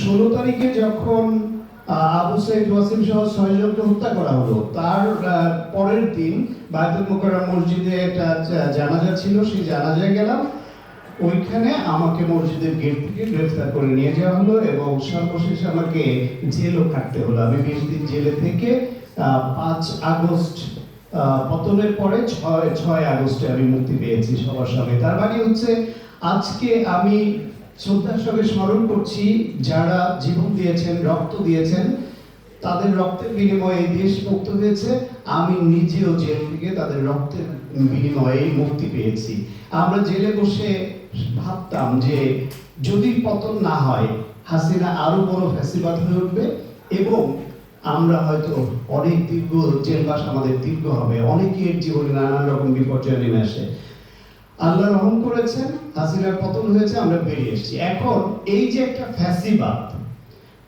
ষোলো তারিখে যখন আবু সাইদ ওয়াসিম সহ ছয়জনকে হত্যা করা হলো, তার পরের দিন বায়তুল মোকাররম মসজিদে একটা জানাজা ছিল, সেই জানাজায় গেলাম। ওইখানে আমাকে মসজিদের গেট থেকে গ্রেফতার করে নিয়ে যাওয়া হলো এবং সর্বশেষ আমাকে জেলও কাটতে হলো। আমি বিশ দিন জেলে থেকে পাঁচ আগস্ট পতনের পরে ছয় ছয় আগস্টে আমি মুক্তি পেয়েছি সবার সঙ্গে। তার মানে হচ্ছে, আজকে আমি শ্রদ্ধার সঙ্গে স্মরণ করছি, যারা জীবন দিয়েছেন, রক্ত দিয়েছেন, তাদের রক্তের বিনিময়ে দেশ মুক্ত হয়েছে। আমি নিজেও জেল থেকে তাদের রক্তের বিনিময়ে মুক্তি পেয়েছি। আমরা জেলে বসে ভাবতাম যে যদি পতন না হয়, হাসিনা আরও বড় ফ্যাসিবাদ হয়ে উঠবে এবং আমরা হয়তো অনেক দীর্ঘ জেলবাস আমাদের দীর্ঘ হবে। অনেকের জীবনে নানান রকম বিপর্যয় নেমে আসে। আল্লাহ রহম করেছেন, হাসিনার পতন হয়েছে, আমরা বেরিয়ে এসেছি। এখন এই যে একটা ফ্যাসিবাদ,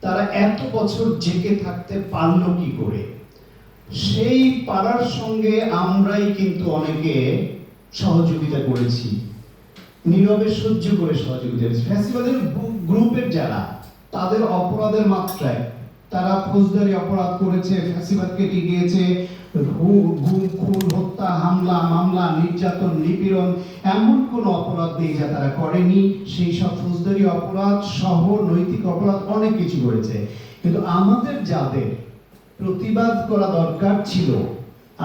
তারা এত বছর জেগে থাকতে পারল কি করে? সেই পাড়ার সঙ্গে আমরাই কিন্তু অনেকে সহযোগিতা করেছি। নীরবে সহ্য করে সহযোগিতা করেছি। ফ্যাসিবাদের গ্রু- গ্রুপের যারা, তাদের অপরাধের মাত্রায় তারা ফৌজদারি অপরাধ করেছে ফ্যাসিবাদকে টিকিয়েছে গুম, খুন, হত্যা, হামলা, মামলা, নির্যাতন, নিপীড়ন এমন কোন অপরাধ নেই যা তারা করেনি। সেই সব ফৌজদারি অপরাধ সহ নৈতিক অপরাধ অনেক কিছু করেছে কিন্তু আমাদের যাদের প্রতিবাদ করা দরকার ছিল,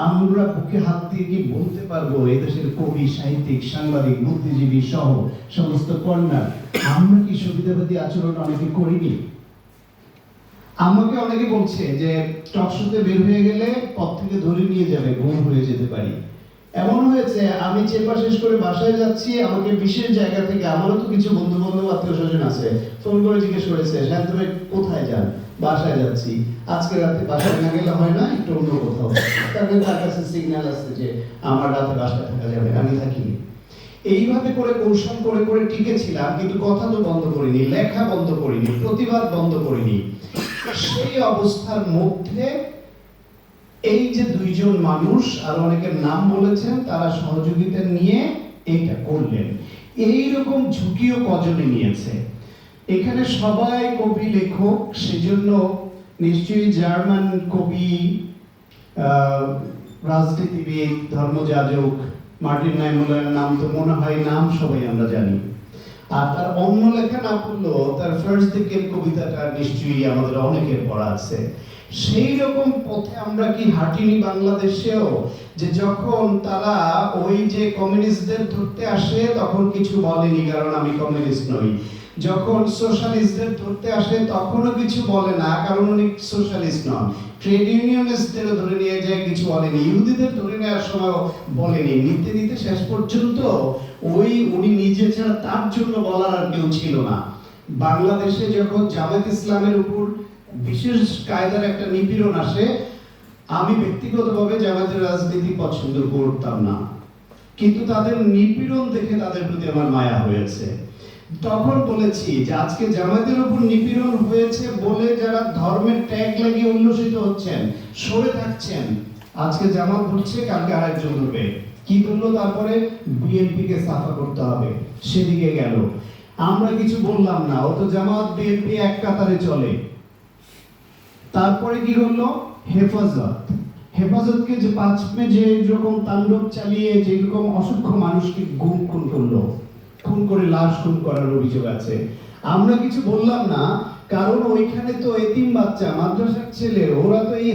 আমরা বুকে হাত দিয়ে কি বলতে পারব? এই দেশের কবি, সাহিত্যিক, সাংবাদিক, বুদ্ধিজীবী সহ সমস্ত কর্নার আমরা কি সুবিধাবাদী আচরণ অনেকে করিনি? আমাকে অনেকে বলছে যে টকশোতে বের হয়ে গেলে পথ থেকে ধরে নিয়ে যাবে গুম হয়ে যেতে পারি। এমন হয়েছে, আমি চেম্বার শেষ করে বাসায় যাচ্ছি, আমাকে বিশেষ জায়গা থেকে আমারও তো কিছু বন্ধু বান্ধব আত্মীয় স্বজন আছে ফোন করে জিজ্ঞেস করেছে হ্যাঁ তুমি কোথায় যান? বাসায় যাচ্ছি। আজকে রাতে বাসায় না গেলে হয় না, একটু অন্য কোথাও। তাহলে তার কাছে সিগন্যাল আছে যে, আমার রাতে বাসায় থাকা যাবে, আমি থাকিনি। এইভাবে করে কৌশল করে করে টিকেছিলাম, কিন্তু কথা তো বন্ধ করিনি, লেখা বন্ধ করিনি, প্রতিবাদ বন্ধ করিনি। সেই অবস্থার মধ্যে এই যে দুইজন মানুষ, আর অনেকের নাম বলেছেন, তারা সহযোগিতা নিয়ে এইটা করলেন। এই রকম ঝুঁকিও কজনে নিয়েছে? এখানে সবাই কবি লেখক, সেজন্য নিশ্চয়ই জার্মান কবি রাজনীতিবিদ, ধর্মযাজক, মার্টিন নাইমুলের নাম তো মনে হয়, নাম সবাই আমরা জানি। আর তার অন্য লেখা না পড়লেও তার ফার্স্ট দিকের কবিতাটা নিশ্চয়ই আমাদের অনেকের পড়া আছে। সেই রকম পথে আমরা কি হাঁটিনি বাংলাদেশেও? যে যখন তারা ওই যে কমিউনিস্টদের ধরতে আসে, তখন কিছু বলেনি, কারণ আমি কমিউনিস্ট নই। যখন সোশ্যালিস্টদের ধরতে আসে, তখনও কিছু বলে না, কারণ উনি সোশ্যালিস্ট নন। ট্রেড ইউনিয়নিস্টদের ধরে নিয়ে যায় কিছু বলেনি, ইহুদিদের ধরে নেওয়ার সময় বলেনি। নিতে নিতে শেষ পর্যন্ত ওই উনি নিজে ছাড়া তার জন্য বলার আর কেউ ছিল না। বাংলাদেশে যখন জামাত ইসলামের উপর বিশেষ কায়দার একটা নিপীড়ন আসে, আমি ব্যক্তিগতভাবে জামাতের রাজনীতি পছন্দ করতাম না। কিন্তু তাদের নিপীড়ন দেখে তাদের প্রতি আমার মায়া হয়েছে। তখন বলেছি যে আজকে জামাতের উপর নিপীড়ন হয়েছে বলে যারা ধর্মের ট্যাগ লাগিয়ে উল্লসিত হচ্ছেন, সরে থাকছেন, আজকে জামাত ধরছে, কালকে আরেকজন ধরবে। কি বলল তারপরে? বিএনপি কে সাফা করতে হবে। সেদিকে গেল। আমরা কিছু বললাম না ও তো জামাত বিএনপি এক কাতারে চলে। তারপরে কি করল? হেফাজত। হেফাজতকে যে পাঁচ মে যে রকম তাণ্ডব চালিয়ে, যে রকম অসংখ্য মানুষকে গুম খুন করল। খুন করে লাশ খুন করার অভিযোগ আছে। আমরা কিছু বললাম না, কারণ ওইখানে তো এতিম বাচ্চা, মাদ্রাসার ছেলে, ওরা তো এই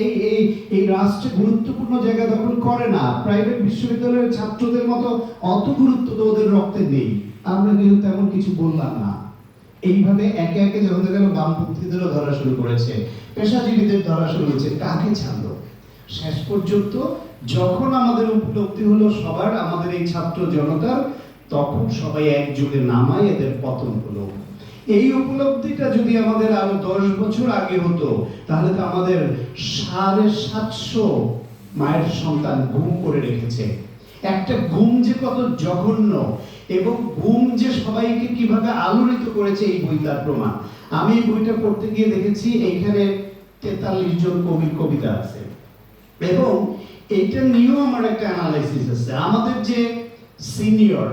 এই এই রাষ্ট্রে গুরুত্বপূর্ণ জায়গা দখল করে না। প্রাইভেট বিশ্ববিদ্যালয়ের ছাত্রদের মতো অত গুরুত্ব তো ওদের রক্তে নেই। আমরা কিন্তু তেমন কিছু বললাম না। এইভাবে একে একে যখন দেখা গেল বামপন্থীদেরও ধরা শুরু করেছে, পেশাজীবীদের ধরা শুরু হয়েছে কাকে ছাড়লো? শেষ পর্যন্ত যখন আমাদের উপলব্ধি হলো সবার, আমাদের এই ছাত্র জনতার তখন সবাই একযোগে নামায় এদের পতন হলো। এই উপলব্ধিটা যদি আমাদের আরও দশ বছর আগে হতো, তাহলে তো আমাদের সাড়ে সাতশো মায়ের সন্তান গুম করে রেখেছে। একটা গুম যে কত জঘন্য, এবং গুম যে সবাইকে কীভাবে আলোড়িত করেছে এই বইটার প্রমাণ। আমি এই বইটা পড়তে গিয়ে দেখেছি, এইখানে তেতাল্লিশ জন কবির কবিতা আছে। এবং এইটা নিয়েও আমার একটা অ্যানালাইসিস আছে। আমাদের যে সিনিয়র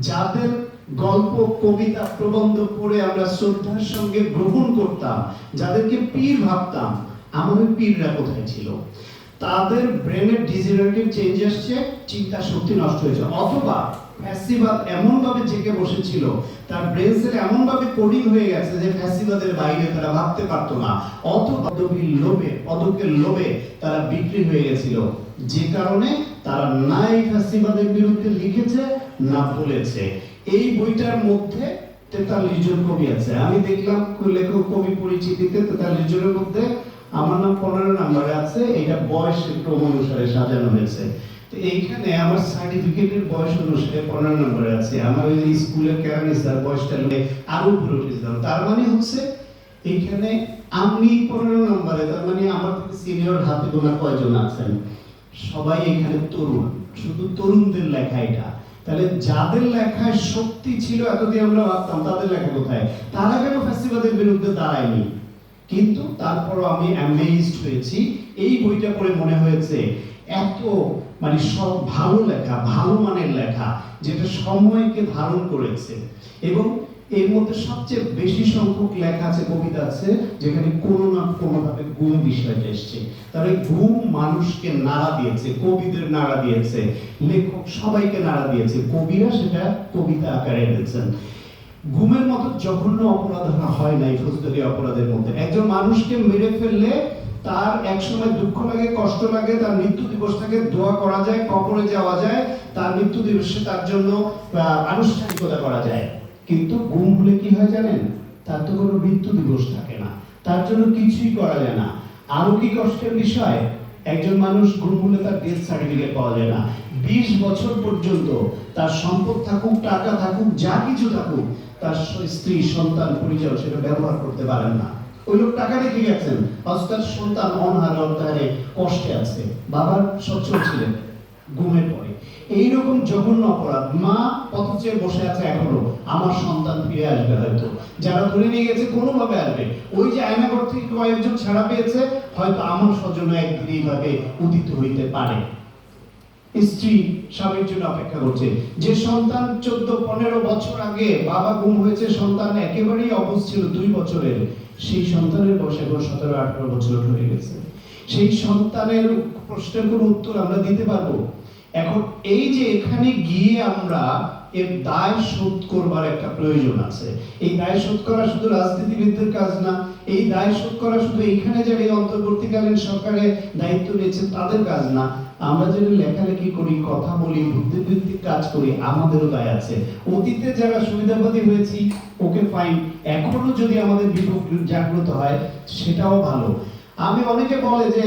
যাদের গল্প, কবিতা, প্রবন্ধ পড়ে আমরা শ্রদ্ধার সঙ্গে গ্রহণ করতাম, যাদেরকে পীর ভাবতাম, আমাদের পীররা কোথায় ছিল? তাদের ব্রেনের ডিজিটাল চেঞ্জ আসছে চিন্তা শক্তি নষ্ট হয়েছে। অথবা ফ্যাসিবাদ এমন ভাবে জেগে বসেছিল, তার ব্রেন সেল এমন ভাবে কোডিং হয়ে গেছে যে ফ্যাসিবাদের বাইরে তারা ভাবতে পারতো না। অথবা পদবীর লোভে, পদকের লোভে তারা বিক্রি হয়ে গেছিল। যে কারণে তারা নাই ফ্যাসিবাদের বিরুদ্ধে লিখেছে, না বলেছে। এই বইটার মধ্যে তেতাল্লিশ জন কবি আছে। আমি দেখলাম লেখক কবি পরিচিতিতে তেতাল্লিশ জনের মধ্যে, আমার নাম পনেরো নাম্বারে আছে, এটা বয়সের ক্রম অনুসারে সাজানো হয়েছে। এইখানে আমার সার্টিফিকেটের বয়স অনুসারে পনেরো নম্বরে আছে। আমার ওই স্কুলের কেরানি স্যার বয়সটা নিয়ে আরও উপরে উঠেছিলাম তার মানে হচ্ছে এইখানে আমি পনেরো নম্বরে, তার মানে আমার থেকে সিনিয়র হাতে গোনা কয়জন আছেন? সবাই এখানে তরুণ। শুধু তরুণদের লেখা এটা। তাহলে যাদের লেখায় শক্তি ছিল এতদিন আমরা ভাবতাম, তাদের লেখা কোথায়? তারা কেন ফ্যাসিবাদের বিরুদ্ধে দাঁড়ায়নি? কিন্তু তারপরও আমি অ্যামেজড হয়েছি। এই বইটা পড়ে মনে হয়েছে এত মানে সব ভালো লেখা, ভালো মানের লেখা, যেটা সময়কে ধারণ করেছে। এবং এর মধ্যে সবচেয়ে বেশি সংখ্যক লেখা আছে, কবিতা আছে, যেখানে কোনো না কোনো ভাবে গুম বিষয়টা এসছে। তাহলে ঘুম মানুষকে নাড়া দিয়েছে, কবিদের নাড়া দিয়েছে, লেখক সবাইকে নাড়া দিয়েছে, কবিরা সেটা কবিতা আকারে এনেছেন। ঘুমের মতো জঘন্য অপরাধ হয় নাই ফৌজদারি অপরাধের মধ্যে। একজন মানুষকে মেরে ফেললে তার এক সময় দুঃখ লাগে, কষ্ট লাগে, তার মৃত্যু দিবসটাকে দোয়া করা যায়, কবরে যাওয়া যায়, তার মৃত্যু দিবসে তার জন্য আনুষ্ঠানিকতা করা যায়। কিন্তু গুম হলে কি হয় জানেন? তার তো কোনো মৃত্যু দিবস থাকে না। তার জন্য কিছুই করা যায় না। আরও কি কষ্টের বিষয়? একজন মানুষ গুম হলে তার ডেথ সার্টিফিকেট পাওয়া যায় না। বিশ বছর পর্যন্ত তার সম্পদ থাকুক, টাকা থাকুক, যা কিছু থাকুক, তার স্ত্রী, সন্তান পরিচয় সেটা ব্যবহার করতে পারেন না। ওই লোক টাকা রেখে গেছেন সন্তান কষ্টে আছে। বাবার সচ্ছল ছিলেন ঘুমের পরে এইরকম জঘন্য অপরাধ, মা পথ বসে আছে এখনও। আমার সন্তান ফিরে আসবে হয়তো। যারা ধরে নিয়ে গেছে কোনোভাবে আসবে। ওই যে আয়নাঘর থেকে কয়েকজন ছাড়া পেয়েছে, হয়তো আমার স্বজন একদিন এইভাবে উদিত হইতে পারে। স্ত্রী স্বামীর জন্য অপেক্ষা করছে। যে সন্তান চোদ্দ, পনেরো বছর আগে বাবা গুম হয়েছে, সন্তান একেবারেই অবস্থিত ছিল দুই বছরের, সেই সন্তানের বয়স এখন সতেরো, আঠারো বছর হয়ে গেছে। সেই সন্তানের প্রশ্নের কোনো উত্তর আমরা দিতে পারব? এখন এই যে এখানে গিয়ে আমরা এর দায় শোধ করবার একটা প্রয়োজন আছে। এই দায় শোধ করা শুধু রাজনীতিবিদদের কাজ না, এই দায় শোধ করা শুধু যারা অন্তর্বর্তীকালীন সরকারে দায়িত্ব তাদের কাজ না। আমরা লেখালেখি করি, কথা বলি বুদ্ধিবৃত্তিক কাজ করি, আমাদেরও দায় আছে। অতীতে যারা সুবিধাবাদী হয়েছি, ওকে ফাইন এখনও যদি আমাদের জাগ্রত হয়, সেটাও ভালো। আমি অনেকে বলে যে,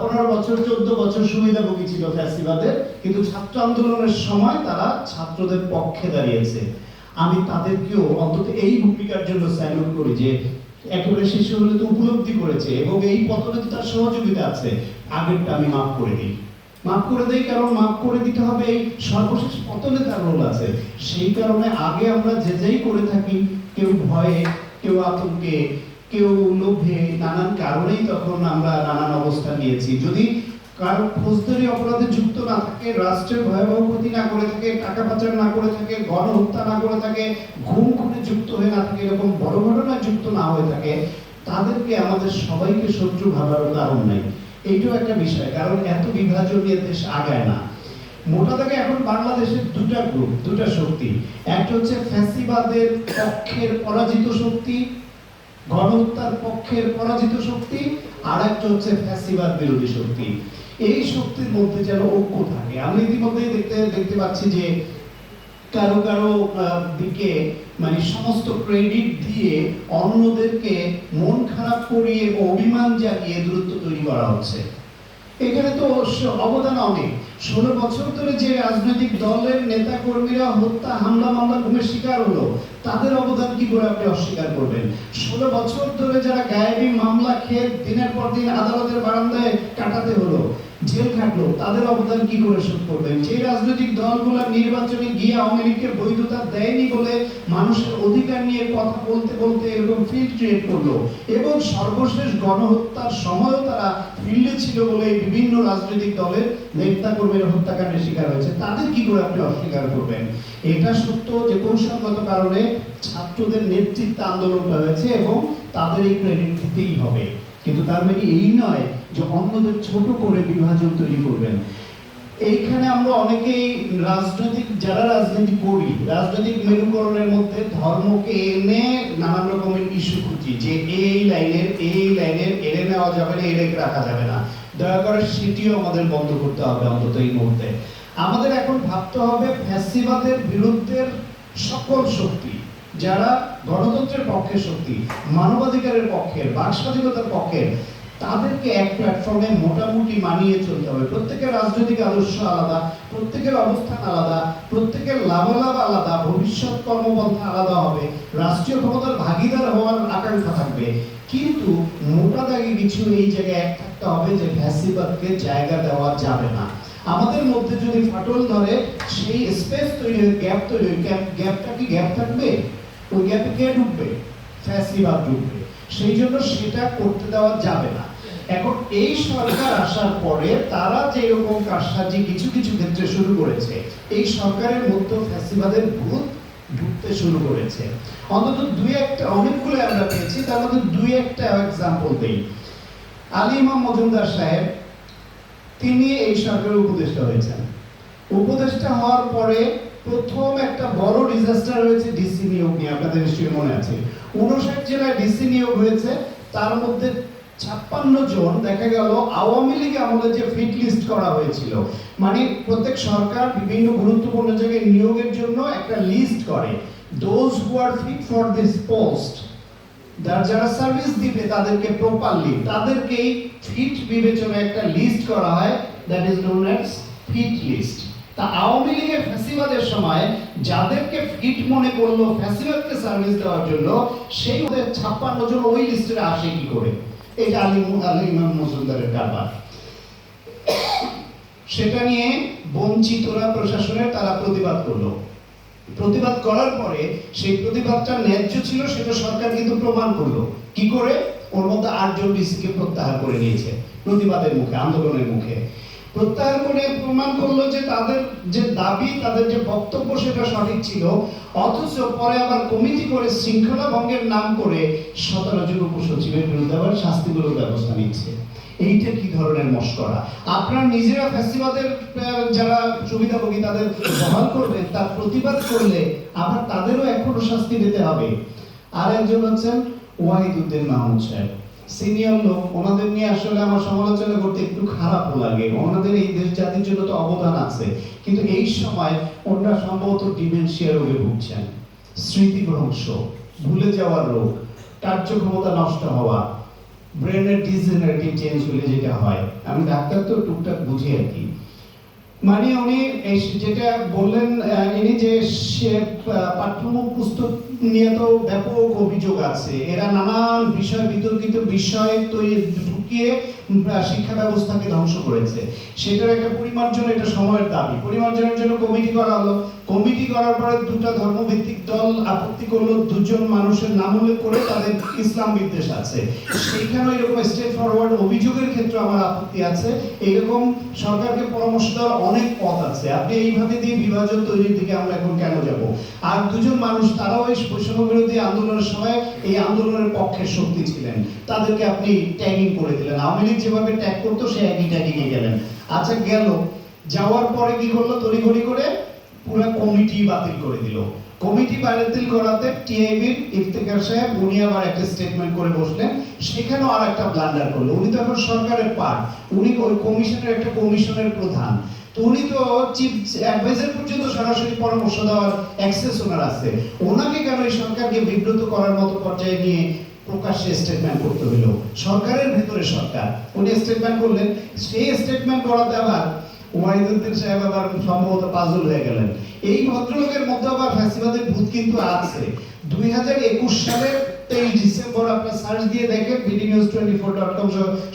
পনেরো বছর, চোদ্দ বছর সুবিধাভোগী ছিল ফ্যাসিবাদের। কিন্তু ছাত্র আন্দোলনের সময় তারা ছাত্রদের পক্ষে দাঁড়িয়েছে। আমি তাদেরকেও অন্তত এই ভূমিকার জন্য স্যালুট করি যে, একেবারে শিশু হলে তো উপলব্ধি করেছে এবং এই পতনে তার সহযোগিতা আছে। আগেরটা আমি মাফ করে দিই। মাফ করে দেই কারণ মাফ করে দিতে হবে এই সর্বশেষ পতনে তার রোল আছে। সেই কারণে আগে আমরা যে যেই করে থাকি, কেউ ভয়ে, কেউ আতঙ্কে, কেউ লোভে, নানান কারণেই তখন আমরা নানান অবস্থা নিয়েছি। যদি কারও ফৌজদারি অপরাধে যুক্ত না থাকে, রাষ্ট্রের ভয়াবহ ক্ষতি না করে থাকে, টাকা পাচার না করে থাকে, গণহত্যা না করে থাকে, ঘুম খুনে যুক্ত হয়ে না থাকে, এরকম বড় ঘটনায় যুক্ত না হয়ে থাকে, তাদেরকে আমাদের সবাইকে শত্রু ভাবারও কারণ নাই। এইটাও একটা বিষয়, কারণ এত বিভাজন নিয়ে দেশ আগায় না। মোটা থেকে এখন বাংলাদেশের দুটা গ্রুপ দুটা শক্তি। একটা হচ্ছে ফ্যাসিবাদের পক্ষের পরাজিত শক্তি, গণহত্যার পক্ষের পরাজিত শক্তি আর একটা হচ্ছে ফ্যাসিবাদ বিরোধী শক্তি। এই শক্তির মধ্যে যেন ঐক্য থাকে। আমি ইতিমধ্যে দেখতে দেখতে পাচ্ছি যে কারও কারও দিকে মানে সমস্ত ক্রেডিট দিয়ে অন্যদেরকে মন খারাপ করিয়ে অভিমান জাগিয়ে দূরত্ব তৈরি করা হচ্ছে। এখানে তো অবদান অনেক। ষোলো বছর ধরে যে রাজনৈতিক দলের নেতা কর্মীরা হত্যা, হামলা, মামলা ঘুমের শিকার হলো, তাদের অবদান কি করে আপনি অস্বীকার করবেন? ষোলো বছর ধরে যারা গায়েবী মামলা খেয়ে দিনের পর দিন আদালতের বারান্দায় কাটাতে হলো জেল খাটলো, তাদের অবদান কি করে শোধ করবেন যে রাজনৈতিক দলগুলো নির্বাচনে গিয়ে আওয়ামী লীগকে বৈধতা দেয়নি বলে মানুষের অধিকার নিয়ে কথা বলতে বলতে এরকম ফিল্ড ক্রিয়েট করল, এবং সর্বশেষ গণহত্যার সময়ও তারা ফিল্ডে ছিল বলে বিভিন্ন রাজনৈতিক দলের নেতা কর্মীরা হত্যাকাণ্ডের শিকার হয়েছে। তাদের কি করে আপনি অস্বীকার করবেন? এটা সত্য যে কৌশলগত কারণে ছাত্রদের নেতৃত্বে আন্দোলনটা হয়েছে এবং তাদের এই ক্রেডিট দিতেই হবে। কিন্তু তার মানে এই নয় যে অন্যদের ছোট করে বিভাজন তৈরি করবেন। এইখানে আমরা অনেকেই রাজনৈতিক, যারা রাজনীতি করি, রাজনৈতিক মেরুকরণের মধ্যে ধর্মকে এনে নানান রকমের ইস্যু খুঁজি যে এই লাইনের এই লাইনের এড়ে নেওয়া যাবে না এড়ে রাখা যাবে না। দয়া করে সেটিও আমাদের বন্ধ করতে হবে অন্তত এই মুহূর্তে। আমাদের এখন ভাবতে হবে ফ্যাসিবাদের বিরুদ্ধের সকল শক্তি যারা গণতন্ত্রের পক্ষে শক্তি, মানবাধিকারের পক্ষে বাক স্বাধীনতার পক্ষের তাদেরকে এক প্ল্যাটফর্মে মোটামুটি মানিয়ে চলতে হবে। প্রত্যেকের রাজনৈতিক আদর্শ আলাদা, প্রত্যেকের অবস্থান আলাদা, প্রত্যেকের লাভালাভ আলাদা, ভবিষ্যৎ কর্মপন্থা আলাদা হবে, রাষ্ট্রীয় ক্ষমতার ভাগিদার হওয়ার আকাঙ্ক্ষা থাকবে। কিন্তু মোটা দাগে কিছু এই জায়গায় এক থাকতে হবে যে ফ্যাসিবাদকে জায়গা দেওয়া যাবে না। আমাদের মধ্যে যদি ফাটল ধরে, সেই স্পেস তৈরি গ্যাপ তৈরি গ্যাপ গ্যাপটা কি গ্যাপ থাকবে? ওই গ্যাপে কে ঢুকবে ফ্যাসিবাদ ঢুকবে সেই জন্য সেটা করতে দেওয়া যাবে না। এখন এই সরকার আসার পরে তারা যে এরকম কারসাজি কিছু কিছু ক্ষেত্রে শুরু করেছে, এই সরকারের মধ্যে ফ্যাসিবাদের ভূত ঢুকতে শুরু করেছে। অন্তত দুই একটা, অনেকগুলো আমরা পেয়েছি, তার মধ্যে দুই একটা এক্সাম্পল দেই। আলী ইমাম মজুমদার সাহেব, তিনি এই সরকারের উপদেষ্টা হয়েছেন। উপদেষ্টা হওয়ার পরে প্রথম একটা বড় ডিজাস্টার হয়েছে ডিসি নিয়োগ নিয়ে, আপনাদের নিশ্চয়ই মনে আছে। উনষাট জেলায় ডিসি নিয়োগ হয়েছে, তার মধ্যে ছাপ্পান্ন জন দেখা গেল আওয়ামী লীগ আমলে যে ফিট লিস্ট করা হয়েছিল। মানে প্রত্যেক সরকার বিভিন্ন গুরুত্বপূর্ণ জায়গায় নিয়োগের জন্য একটা লিস্ট করে। Those who are fit for this post যারা সার্ভিস দিবে তাদেরকে প্রপারলি তাদেরকেই ফিট বিবেচনায় একটা লিস্ট করা হয় that is known as fit list তা আওয়ামী লীগের ফ্যাসিবাদের সময় যাদেরকে ফিট মনে করল, ফ্যাসিবাদকে সার্ভিস দেওয়ার জন্য, সেই ওদের ওই লিস্টে আসে কি করে? যে আলী ইমাম মজুমদারের সেটা নিয়ে বঞ্চিতরা প্রশাসনের তারা প্রতিবাদ করল। প্রতিবাদ করার পরে সেই প্রতিবাদটা ন্যায্য ছিল, সেটা সরকার কিন্তু প্রমাণ করল। কি করে? ওর মধ্যে আটজন ডিসিকে প্রত্যাহার করে নিয়েছে প্রতিবাদের মুখে, আন্দোলনের মুখে। প্রত্যাহার করে প্রমাণ করল যে তাদের যে দাবি, তাদের যে বক্তব্য সেটা সঠিক ছিল। অথচ পরে আবার কমিটি করে শৃঙ্খলা ভঙ্গের নাম করে সতেরো জন উপসচিবের বিরুদ্ধে আবার শাস্তিমূলক ব্যবস্থা নিচ্ছে। এইটা কি ধরনের মস্করা? আপনার নিজেরা ফ্যাসিবাদের যারা সুবিধাভোগী তাদের বহাল করবেন তার প্রতিবাদ করলে আবার তাদেরও এখনও শাস্তি দিতে হবে। আর একজন হচ্ছেন ওয়াহিদুদ্দিন মাহমুদ সাহেব। সিনিয়র লোক ওনাদের নিয়ে আসলে আমার সমালোচনা করতে একটু খারাপ লাগে। ওনাদের এই দেশ জাতির জন্য তো অবদান আছে। কিন্তু এই সময় ওনারা সম্ভবত ডিমেনশিয়া রোগে ভুগছেন। স্মৃতিভ্রংশ ভুলে যাওয়ার রোগ কার্যক্ষমতা নষ্ট হওয়া ব্রেনের ডিজেনারেটিভ চেঞ্জ হলে যেটা হয়। আমি ডাক্তার তো টুকটাক বুঝি আর কি। মানে উনি যেটা বললেন ইনি যে সে আহ, পাঠ্যমুখ পুস্তক নিয়ে তো ব্যাপক অভিযোগ আছে। এরা নানান বিষয় বিতর্কিত বিষয় তৈরি ঢুকিয়ে শিক্ষা ব্যবস্থাকে ধ্বংস করেছে। সেটার একটা পরিমার্জন এটা সময়ের দাবি। পরিমার্জনের জন্য কমিটি করা হলো। কমিটি করার পরে দুটো ধর্মভিত্তিক দল আপত্তি করল। দুজন মানুষের নাম উল্লেখ করে তাদের ইসলাম বিদ্বেষ আছে। সেইখানে এরকম স্টেট ফরওয়ার্ড অভিযোগের ক্ষেত্রে আমার আপত্তি আছে। এরকম সরকারকে পরামর্শ দেওয়ার অনেক পথ আছে। আপনি এইভাবে দিয়ে বিভাজন তৈরির দিকে আমরা এখন কেন যাব? আর দুজন মানুষ, তারাও এই বৈষম্য বিরোধী আন্দোলনের সময় এই আন্দোলনের পক্ষে শক্তি ছিলেন। তাদেরকে আপনি ট্যাগিং করে দিলেন। আওয়ামী লীগ যেভাবে ট্যাগ করতো সে একই ট্যাগিং এ গেলেন। আচ্ছা গেল। যাওয়ার পরে কি করল? তড়িঘড়ি করে পুরো কমিটি বাতিল করে দিল। কমিটি বাতিল করাতে টিআইবির ইফতেখার সাহেব উনি আবার একটা স্টেটমেন্ট করে বসলেন। সেখানেও আর একটা ব্লান্ডার করল। উনি তো এখন সরকারের পার্ট উনি ওই কমিশনের একটা কমিশনের প্রধান। উনি তো চিফ অ্যাডভাইজার পর্যন্ত সরাসরি পরামর্শ দেওয়ার অ্যাক্সেস ওনার আছে। ওনাকে কেন এই সরকারকে বিব্রত করার মতো পর্যায়ে নিয়ে প্রকাশ্যে স্টেটমেন্ট করতে হলো? সরকারের ভেতরে সরকার। উনি স্টেটমেন্ট করলেন। সেই স্টেটমেন্ট করাতে আবার ওয়াহিদুদ্দিন সাহেব আবার সম্ভবত পাজল হয়ে গেলেন। এই ভদ্রলোকের মধ্যে আবার ফ্যাসিবাদের ভূত কিন্তু আছে। দুই হাজার একুশ সালের তেইশ ডিসেম্বর আপনার সার্চ দিয়ে দেখেন BD news twenty four dot com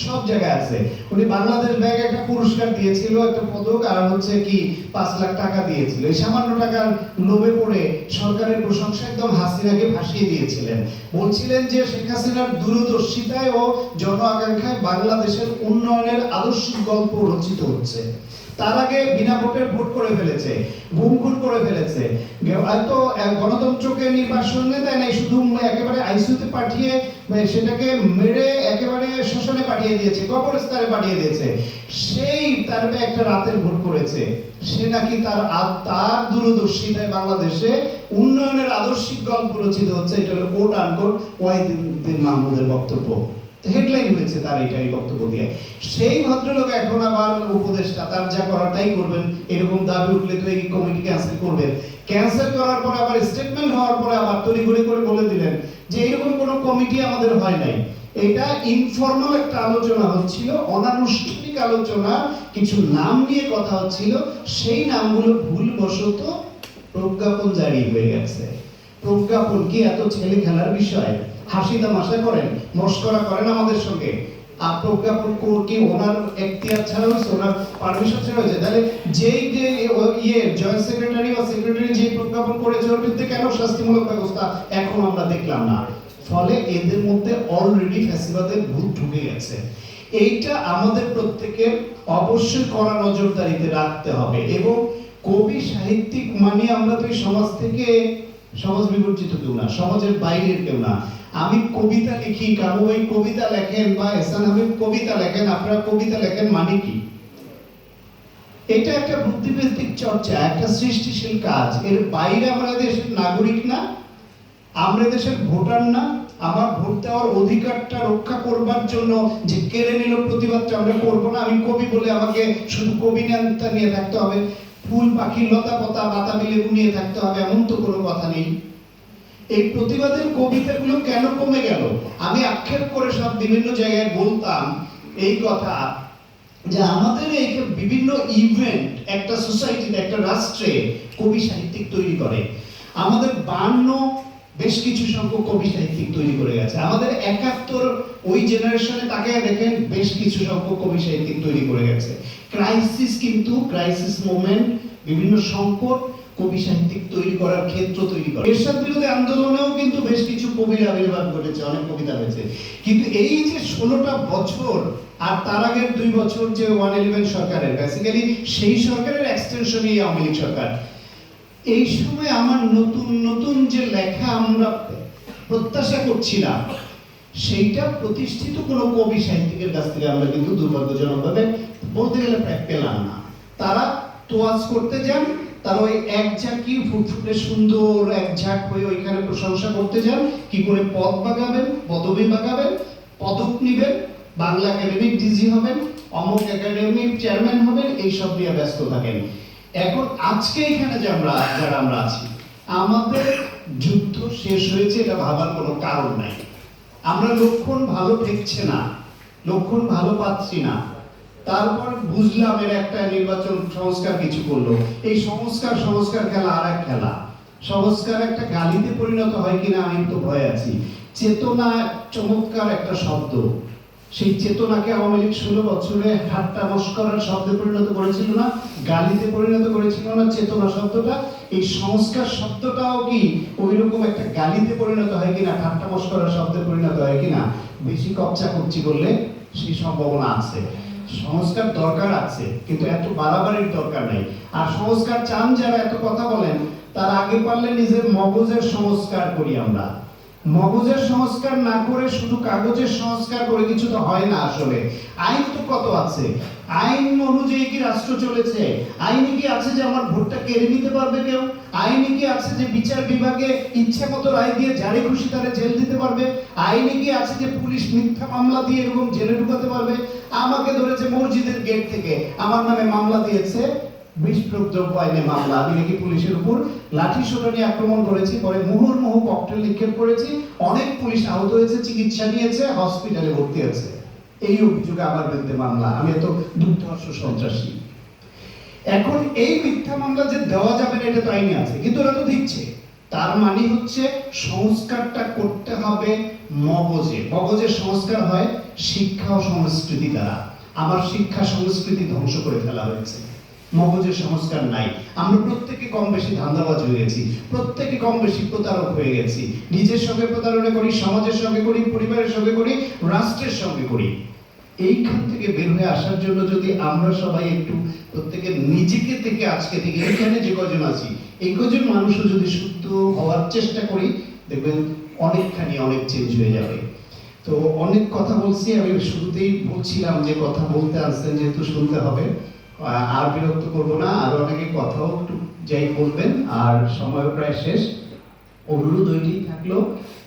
সব জায়গায় আছে। উনি বাংলাদেশ ব্যাংক একটা পুরস্কার দিয়েছিল, একটা পদক, আর হচ্ছে কি পাঁচ লাখ টাকা দিয়েছিল। এই সামান্য টাকার লোভে পড়ে সরকারের প্রশংসা একদম হাসিনাকে ভাসিয়ে দিয়েছিলেন। বলছিলেন যে শেখ হাসিনার দূরদর্শিতায় ও জন আকাঙ্ক্ষায় বাংলাদেশের উন্নয়নের আদর্শিক গল্প রচিত হচ্ছে। তার আগে বিনা ভোটে ভোট করে ফেলেছে করে ফেলেছে। হয়তো গণতন্ত্রকে নাই, শুধু একেবারে আইসিইউতে পাঠিয়ে সেটাকে মেরে একেবারে পাঠিয়ে দিয়েছে পাঠিয়ে দিয়েছে। সেই তার একটা রাতের ভোট করেছে। সে নাকি তার তার দূরদর্শিতায় বাংলাদেশে উন্নয়নের আদর্শিক গল্প রচিত হচ্ছে, এটা হলো কোট আনকোট ওয়াহিদুদ্দিন মাহমুদের বক্তব্য। হেডলাইন হয়েছে তার এটাই বক্তব্য দিয়ে। সেই ভদ্রলোক এখন আবার উপদেষ্টা, তার যা করার তাই করবেন, এরকম দাবি উঠলে তো এই কমিটি ক্যান্সেল করবেন ক্যান্সেল করার পর আবার স্টেটমেন্ট হওয়ার পরে আবার তড়িঘড়ি করে বলে দিলেন যে এরকম কোনো কমিটি আমাদের হয় নাই। এটা ইনফর্মাল একটা আলোচনা হচ্ছিল, অনানুষ্ঠানিক আলোচনা, কিছু নাম নিয়ে কথা হচ্ছিল, সেই নামগুলো ভুলবশত প্রজ্ঞাপন জারি হয়ে গেছে। প্রজ্ঞাপন কি এত ছেলে খেলার বিষয়। হাসি তামাশা করেন, মস্করা করেন আমাদের সঙ্গে। আর প্রজ্ঞাপন ওনার এখতিয়ার ছাড়া হয়েছে, ওনার পারমিশন ছাড়া হয়েছে। তাহলে যেই যে ইয়ে জয়েন্ট সেক্রেটারি বা সেক্রেটারি প্রজ্ঞাপন করেছে, ওর বিরুদ্ধে কেন শাস্তিমূলক ব্যবস্থা এখন আমরা দেখলাম না? ফলে এদের মধ্যে অলরেডি ফ্যাসিবাদের ভূত ঢুকে গেছে। এইটা আমাদের প্রত্যেকের অবশ্যই কড়া নজরদারিতে রাখতে হবে। এবং কবি সাহিত্যিক মানে আমরা তো এই সমাজ থেকে সমাজ বিবর্জিত কেউ না সমাজের বাইরের কেউ না। আমি কবিতা লিখি কারও ওই কবিতা লেখেন বা এসান হাবিব কবিতা লেখেন, আপনারা কবিতা লেখেন মানে কি? এটা একটা বুদ্ধিবৃত্তিক চর্চা, একটা সৃষ্টিশীল কাজ। এর বাইরে আমরা দেশের নাগরিক না, আমরা দেশের ভোটার না, আমার ভোট দেওয়ার অধিকারটা রক্ষা করবার জন্য যে কেড়ে নিল প্রতিবাদটা আমরা করব না, আমি কবি বলে আমাকে শুধু কবি নেতা নিয়ে থাকতে হবে। ফুল পাখি লতা পাতা বাতাবি লেবু নিয়ে থাকতে হবে, এমন তো কোনো কথা নেই। এই প্রতিবাদের কবিতাগুলো কেন কমে গেল? আমি আক্ষেপ করে সব বিভিন্ন জায়গায় বলতাম এই কথা যে আমাদের এই বিভিন্ন ইভেন্ট একটা সোসাইটিতে একটা রাষ্ট্রে কবি সাহিত্যিক তৈরি করে। আমাদের বান্ন বেশ কিছু সংখ্যক কবি সাহিত্যিক তৈরি করে গেছে। আমাদের একাত্তর ওই জেনারেশনে তাকে দেখেন বেশ কিছু সংখ্যক কবি সাহিত্যিক তৈরি করে গেছে। ক্রাইসিস কিন্তু ক্রাইসিস মোমেন্ট বিভিন্ন সংকট কবি সাহিত্যিক তৈরি করার ক্ষেত্র তৈরি করে এরশাদ বিরোধী আন্দোলনেও কিন্তু বেশ কিছু কবির আবির্ভাব ঘটেছে, অনেক কবিতা হয়েছে। কিন্তু এই যে ষোলোটা বছর আর তার আগের দুই বছর যে ওয়ান ইলেভেন সরকারের বেসিক্যালি সেই সরকারের এক্সটেনশনই আওয়ামী লীগ সরকার। এই সময় আমার নতুন নতুন যে লেখা আমরা প্রত্যাশা করছিলাম, সেইটা প্রতিষ্ঠিত কোনো কবি সাহিত্যিকের কাছ থেকে আমরা কিন্তু দুর্ভাগ্যজনকভাবে বলতে গেলে প্রায় পেলাম না। তারা তোয়াজ করতে যান, তারা ওই এক ঝাঁকি ফুটফুটে সুন্দর এক ঝাঁক হয়ে ওইখানে প্রশংসা করতে যান, কি করে পদ বাগাবেন, পদবি বাগাবেন, পদক নিবেন, বাংলা একাডেমির ডিজি হবেন, অমুক একাডেমির চেয়ারম্যান হবেন, এইসব নিয়ে ব্যস্ত থাকেন। এখন আজকে এখানে যে আমরা, যারা আমরা আছি, আমাদের যুদ্ধ শেষ হয়েছে, এটা ভাবার কোনো কারণ নাই। আমরা লক্ষণ ভালো ঠেকছে না, লক্ষণ ভালো পাচ্ছি না। তারপর বুঝলাম এর একটা নির্বাচন সংস্কার কিছু করল। এই সংস্কার সংস্কার খেলা আর এক খেলা। সংস্কার একটা গালিতে পরিণত হয় কিনা আমি তো ভয় আছি। চেতনা চমৎকার একটা শব্দ। সেই চেতনাকে আওয়ামী লীগ ষোলো বছরে ঠাট্টা মস্করার শব্দে পরিণত করেছিল না, গালিতে পরিণত করেছিল না চেতনা শব্দটা? এই সংস্কার শব্দটাও কি ওই রকম একটা গালিতে পরিণত হয় কিনা, ঠাট্টা মস্করার শব্দে পরিণত হয় কিনা? বেশি কবচা করছি বললে সেই সম্ভাবনা আছে। সংস্কার দরকার আছে, কিন্তু এত বাড়াবাড়ির দরকার নাই। আর সংস্কার চান যারা এত কথা বলেন, তার আগে পারলে নিজের মগজের সংস্কার করি আমরা। মগজের সংস্কার না করে শুধু কাগজের সংস্কার করে কিছু তো হয় না আসলে। আইন তো কত আছে? আইন অনুযায়ী কি রাষ্ট্র চলেছে? আইনে কি আছে যে আমার ভোটটা কেড়ে নিতে পারবে কেউ? আইনে কি আছে যে বিচার বিভাগে ইচ্ছা মতো রায় দিয়ে যারে খুশি তারে জেল দিতে পারবে? আইনে কি আছে যে পুলিশ মিথ্যা মামলা দিয়ে এরকম জেলে ঢুকাতে পারবে? আমাকে ধরেছে মসজিদের গেট থেকে। আমার নামে মামলা দিয়েছে বিস্ফোরক দ্রব্য আইনে মামলা। আমি নাকি পুলিশের উপর লাঠি সোটা নিয়ে আক্রমণ করেছি, পরে মুহুর্মুহু ককটেল নিক্ষেপ করেছি। অনেক পুলিশ আহত হয়েছে, চিকিৎসা নিয়েছে হসপিটালে ভর্তি আছে। এই অভিযোগে আমার বিরুদ্ধে মামলা। আমি এত দুর্ধর্ষ সন্ত্রাসী। এখন এই মিথ্যা মামলা যে দেওয়া যাবে না, এটা তো আইনে আছে, কিন্তু ওরা তো দিচ্ছে। তার মানে হচ্ছে সংস্কারটা করতে হবে মগজে। মগজের সংস্কার হয় শিক্ষা ও সংস্কৃতি দ্বারা। আমার শিক্ষা সংস্কৃতি ধ্বংস করে ফেলা হয়েছে। মগজের সংস্কার নাই। আমরা প্রত্যেকে কম বেশি ধান্দাবাজ হয়ে গেছি। প্রত্যেকে কম বেশি প্রতারক হয়ে গেছি। নিজের সঙ্গে প্রতারণা করি, সমাজের সঙ্গে করি, পরিবারের সঙ্গে করি, রাষ্ট্রের সঙ্গে করি। এইখান থেকে বের হয়ে আসার জন্য যদি আমরা সবাই একটু প্রত্যেকে নিজেকে থেকে আজকে থেকে, এখানে যে কজন আছি, এই কজন মানুষও যদি শুদ্ধ হওয়ার চেষ্টা করি, দেখবেন অনেকখানি অনেক চেঞ্জ হয়ে যাবে। তো অনেক কথা বলছি, আমি শুরুতেই বলছিলাম যে কথা বলতে আসছেন, যেহেতু শুনতে হবে। আর বিরক্ত করব না, আর অনেকে কথাও একটু যাই বলবেন, আর সময় প্রায় শেষ। অনুরোধ ওইটি থাকল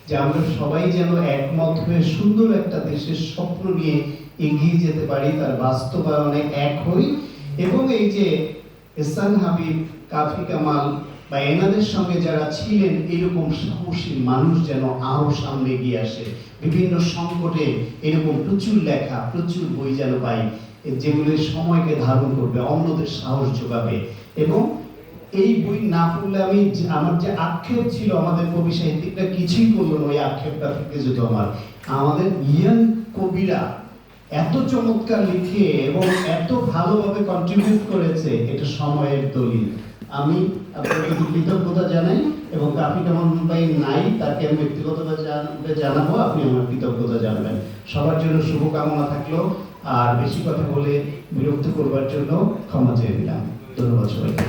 যে আমরা সবাই যেন একমত হয়ে সুন্দর একটা দেশের স্বপ্ন নিয়ে এগিয়ে যেতে পারি, তার বাস্তবায়নে এক হই। এবং এই যে এসান হাবিব, কাফি কামাল বা এনাদের সঙ্গে যারা ছিলেন, এরকম সাহসী মানুষ যেন আরও সামনে এগিয়ে আসে। বিভিন্ন সংকটে এরকম প্রচুর লেখা, প্রচুর বই যেন পাই, যেগুলো সময়কে ধারণ করবে, অন্যদের সাহস যোগাবে। এবং এই বই না পড়লে আমি আমার যে আক্ষেপ ছিল আমাদের কবি সাহিত্যিকরা কিছুই করল না, ওই আক্ষেপটা থেকে যেত আমার। আমাদের ইয়াং কবিরা এত চমৎকার লিখে এবং এত ভালোভাবে কন্ট্রিবিউট করেছে, এটা সময়ের দলিল। আমি আপনাকে কৃতজ্ঞতা জানাই এবং কাফি কেমন ভাই নাই তাকে আমি ব্যক্তিগতভাবে জানাব? আপনি আমার কৃতজ্ঞতা জানাবেন। সবার জন্য শুভকামনা থাকল, আর বেশি কথা বলে বিরক্ত করবার জন্য ক্ষমা চেয়ে দিলাম ধন্যবাদ সবাইকে।